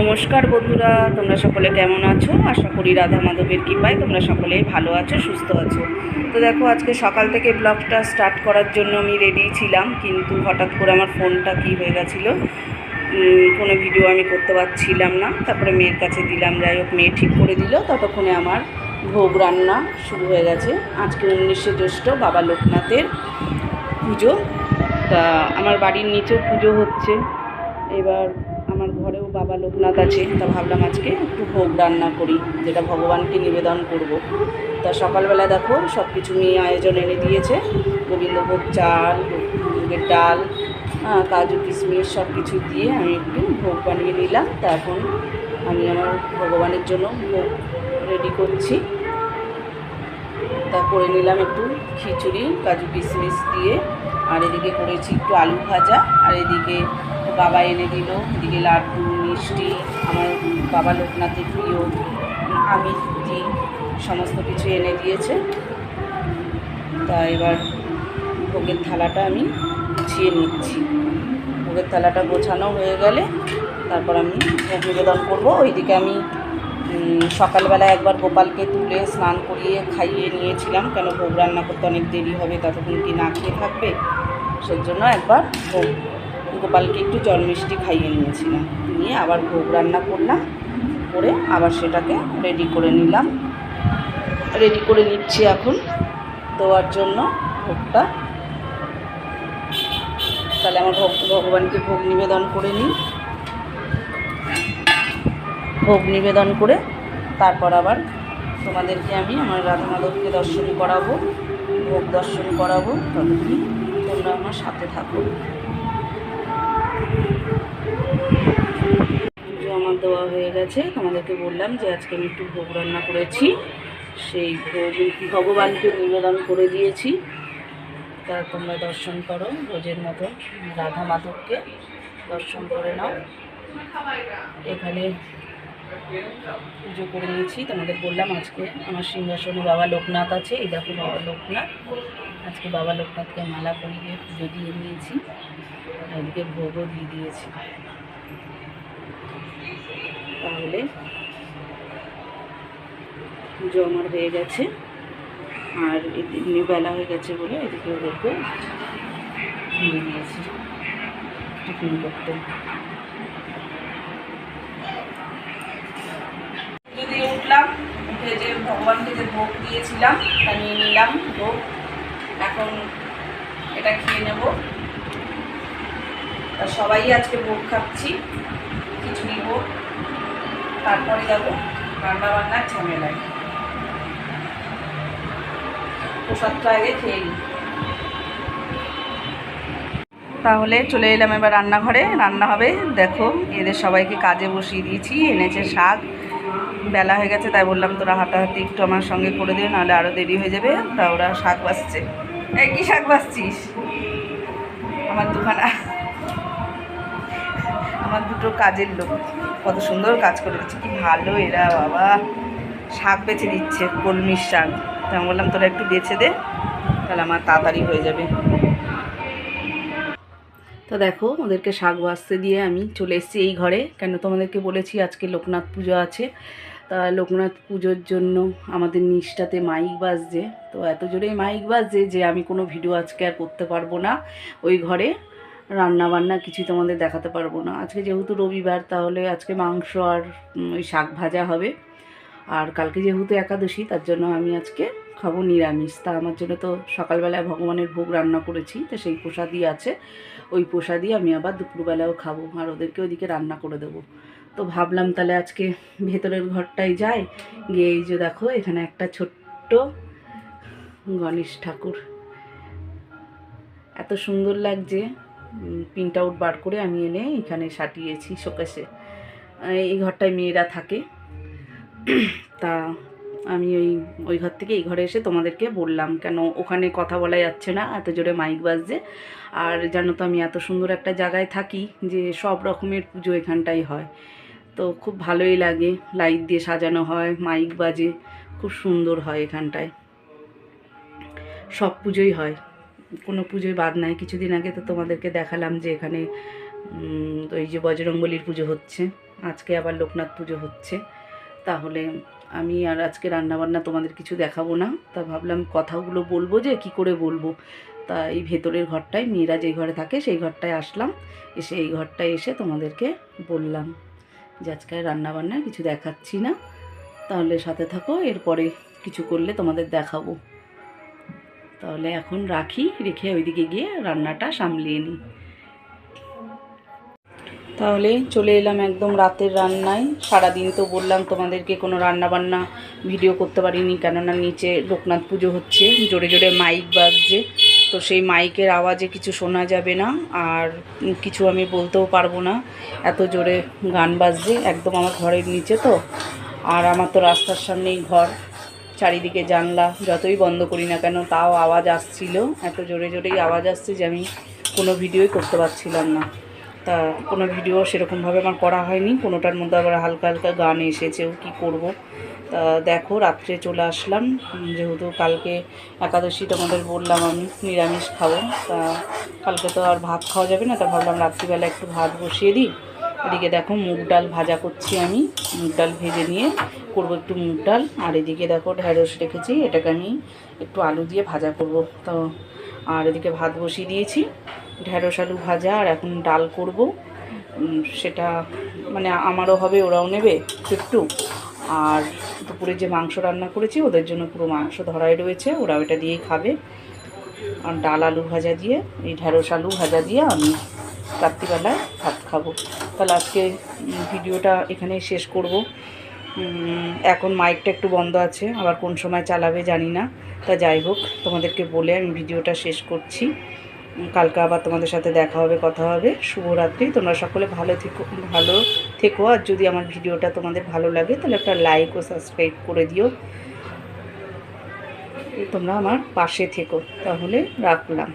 নমস্কার বন্ধুরা, তোমরা সকলে কেমন আছো? আশা করি রাধা মাধবের কৃপায় তোমরা সকলেই ভালো আছো, সুস্থ আছো। তো দেখো, আজকে সকাল থেকে ব্লগটা স্টার্ট করার জন্য আমি রেডি ছিলাম, কিন্তু হঠাৎ করে আমার ফোনটা কী হয়ে গেছিল? কোনো ভিডিও আমি করতে পারছিলাম না। তারপরে মেয়ের কাছে দিলাম, যাই হোক, মেয়ে ঠিক করে দিল। ততক্ষণে আমার ভোগ রান্না শুরু হয়ে গেছে। আজকে উনিশে জ্যৈষ্ঠ, বাবা লোকনাথের পুজো। তা, আমার বাড়ির নিচেও পুজো হচ্ছে। এবার আমার ঘরেও বাবা লোকনাথ আছে, তা ভাবলাম আজকে একটু ভোগ রান্না করি, যেটা ভগবানকে নিবেদন করব। তা সকালবেলা দেখো সব কিছু নিয়ে আয়োজন এনে দিয়েছে, গোবিন্দভোগ চাল, মুগের ডাল কাজু কিশমিশ সব কিছু দিয়ে আমি একটু ভোগ বানিয়ে নিলাম। তা এখন আমি আমার ভগবানের জন্য ভোগ রেডি করছি। তা করে নিলাম একটু খিচুড়ি, কাজু কিশমিশ দিয়ে। আর এদিকে করেছি একটু আলু ভাজা, আর এদিকে বাবা এনে দিল, এদিকে লাড্ডু, মিষ্টি, আমার বাবা লোকনাথের প্রিয় আমিত্তি সমস্ত কিছু এনে দিয়েছে। তা এবার ভোগের থালাটা আমি গুছিয়ে নিচ্ছি। ভোগের থালাটা গোছানো হয়ে গেলে তারপর আমি ভোগ নিবেদন করব। ওইদিকে আমি সকালবেলা একবার গোপালকে তুলে স্নান করিয়ে খাইয়ে নিয়েছিলাম। কেন ভোগ রান্না করতে অনেক দেরি হবে, ততক্ষণ কি না খেয়ে থাকবে? সেই জন্য একবার ভোগ, গোপালকে একটু জল মিষ্টি খাইয়ে নিয়েছিলাম। নিয়ে আবার ভোগ রান্না করলাম, করে আবার সেটাকে রেডি করে নিলাম। রেডি করে নিচ্ছি এখন দেওয়ার জন্য ভোগটা। তাহলে আমার ভোগ ভগবানকে ভোগ নিবেদন করে নিই। ভোগ নিবেদন করে তারপর আবার তোমাদেরকে আমি আমার রাধা মাধবকে দর্শন করাবো, ভোগ দর্শন করাবো ততক্ষণ তোমরা আমার সাথে থাকো। আমার দেওয়া হয়ে গেছে। তোমাদেরকে বললাম যে আজকে আমি একটু ভোগ রান্না করেছি। সেই ভোগ ভগবানকে নিবেদন করে দিয়েছি। তা তোমরা দর্শন করো রোজের মতো রাধা মাধবকে দর্শন করে নাও। এখানে পুজো করে নিয়েছি, তোমাদের বললাম আজকে আমার সিংহাসনে বাবা লোকনাথ আছে, এই দেখো বাবা লোকনাথ। আজকে বাবা লোকনাথকে মালা পরিয়ে পুজো দিয়ে নিয়েছি এদিকে ভোগও দিয়ে দিয়েছি। তাহলে পুজো আমার হয়ে গেছে, আর এমনি বেলা হয়ে গেছে বলে এদিকে ওদেরকে দিয়ে দিয়েছি টিফিন করতে পুজো দিয়ে উঠলাম উঠে যে ভগবানকে যে ভোগ দিয়েছিলাম, তা নিয়ে নিলাম ভোগ এখন এটা খেয়ে নেব। তা সবাই আজকে ভোগ খাচ্ছি, খিচুড়ি ভোগ, তারপরে যাব রান্না বান্নার ঝামেলায়। প্রসাদটা আগে খেয়ে নিই। তাহলে চলে এলাম এবার রান্নাঘরে, রান্না হবে, দেখো এদের সবাইকে কাজে বসিয়ে দিয়েছি, এনেছে শাক। বেলা হয়ে গেছে, তাই বললাম তোরা হাতাহাতি একটু আমার সঙ্গে করে দে নাহলে আরও দেরি হয়ে যাবে। তা ওরা শাক বাসছে এই, কী শাক বাসছিস আমার দুখানা। আমার দুটো কাজের লোক। কত সুন্দর কাজ করে দিচ্ছে, কি ভালো এরা, বাবা। শাক বেছে দিচ্ছে, কলমির শাক। তা বললাম, তোরা একটু বেছে দে, তাহলে আমার তাড়াতাড়ি হয়ে যাবে। তো দেখো, ওদেরকে শাক বাঁচতে দিয়ে আমি চলে এসেছি এই ঘরে। কেন তোমাদেরকে বলেছি, আজকে লোকনাথ পুজো আছে। তা লোকনাথ পুজোর জন্য আমাদের নিচটাতে মাইক বাজছে। তো এত জোরে মাইক বাজছে যে আমি কোনো ভিডিও আজকে আর করতে পারব না। ওই ঘরে রান্না বান্না কিছুই তোমাদের দেখাতে পারব না। আজকে যেহেতু রবিবার, তাহলে আজকে মাংস আর ওই শাক ভাজা হবে। আর কালকে যেহেতু একাদশী, তার জন্য আমি আজকে খাব নিরামিষ। তা আমার জন্য তো সকালবেলায় ভগবানের ভোগ রান্না করেছি, তো সেই প্রসাদই আছে। ওই প্রসাদই আমি আবার দুপুরবেলাও খাব আর ওদেরকে ওইদিকে রান্না করে দেবো। তো ভাবলাম তাহলে আজকে ভেতরের ঘরটাই যাই, গিয়ে এই যে দেখো, এখানে একটা ছোট্ট গণেশ ঠাকুর। এত সুন্দর লাগছে। প্রিন্ট আউট বার করে আমি এনে এখানে সাটিয়েছি শোকেসে। এই ঘরটায় মেয়েরা থাকে। তা আমি ওই ওই ঘর থেকে এই ঘরে এসে তোমাদেরকে বললাম কেন ওখানে কথা বলা যাচ্ছে না, এত জোরে মাইক বাজছে। আর জানো তো আমি এত সুন্দর একটা জায়গায় থাকি যে সব রকমের পুজো এখানটাই হয়। তো খুব ভালোই লাগে, লাইট দিয়ে সাজানো হয়, মাইক বাজে, খুব সুন্দর হয় এখানটায়। সব পুজোই হয়, কোনো পুজোই বাদ নাই। কিছুদিন আগে তো তোমাদেরকে দেখালাম যে এখানে এই যে বজরংবলির পুজো হচ্ছে, আজকে আবার লোকনাথ পুজো হচ্ছে। তাহলে আমি আর আজকে রান্নাবান্না তোমাদের কিছু দেখাবো না। তা ভাবলাম কথাগুলো বলব যে কি করে বলব। তা এই ভেতরের ঘরটায় মেয়েরা যেই ঘরে থাকে সেই ঘরটায় আসলাম। এসে এই ঘরটায় এসে তোমাদেরকে বললাম যে আজকে রান্নাবান্না কিছু দেখাচ্ছি না। তাহলে সাথে থাকো, এরপরে কিছু করলে তোমাদের দেখাবো। তাহলে এখন রাখি, রেখে ওইদিকে গিয়ে রান্নাটা সামলিয়ে নিই। তাহলে চলে এলাম একদম রাতের রান্নায়। সারাদিন তো বললাম তোমাদেরকে কোনো রান্না বান্না ভিডিও করতে পারিনি, কেননা নিচে লোকনাথ পুজো হচ্ছে, জোরে জোরে মাইক বাজছে। তো সেই মাইকের আওয়াজে কিছু শোনা যাবে না, আর কিছু আমি বলতেও পারব না। এত জোরে গান বাজছে, একদম আমার ঘরের নিচে তো। আর আমার তো রাস্তার সামনেই ঘর, চারিদিকে জানলা, যতই বন্ধ করি না কেন, তাও আওয়াজ আসছিল। এত জোরে জোরেই আওয়াজ আসছে যে আমি কোনো ভিডিওই করতে পারছিলাম না। তা কোনো ভিডিও সেরকমভাবে আমার করা হয়নি। কোনোটার মধ্যে আবার হালকা হালকা গান এসেছেও কি করব? তা দেখো, রাত্রে চলে আসলাম। যেহেতু কালকে একাদশী তোমাদের বললাম আমি, নিরামিষ খাব। তা কালকে তো আর ভাত খাওয়া যাবে না, তা ভাবলাম রাত্রিবেলা একটু ভাত বসিয়ে দিই। এদিকে দেখো, মুগ ডাল ভাজা করছি আমি। মুগ ডাল ভেজে নিয়ে করব একটু মুগ ডাল। আর এদিকে দেখো, ঢ্যাঁড়স রেখেছি। এটাকে আমি একটু আলু দিয়ে ভাজা করব। তো আর এদিকে ভাত বসিয়ে দিয়েছি। ঢ্যাঁড়স আলু ভাজা আর এখন ডাল করব। সেটা মানে আমারও হবে, ওরাও নেবে একটু। আর দুপুরে যে মাংস রান্না করেছি, ওদের জন্য পুরো মাংস ধরাই রয়েছে ওরা ওটা দিয়েই খাবে। আর ডাল আলু ভাজা দিয়ে, এই ঢ্যাঁড়স আলু ভাজা দিয়ে আমি রাত্রিবেলায় ভাত খাব। তাহলে আজকে ভিডিওটা এখানেই শেষ করব। এখন মাইকটা একটু বন্ধ আছে, আবার কোন সময় চালাবে জানি না। তা যাই হোক, তোমাদেরকে বলে আমি ভিডিওটা শেষ করছি। কালকে আবার তোমাদের সাথে দেখা হবে, কথা হবে। শুভরাত্রি। তোমরা সকলে ভালো থেকো ভালো থেকো। আর যদি আমার ভিডিওটা তোমাদের ভালো লাগে, তাহলে একটা লাইক ও সাবস্ক্রাইব করে দিও। তোমরা আমার পাশে থেকো। তাহলে রাখলাম।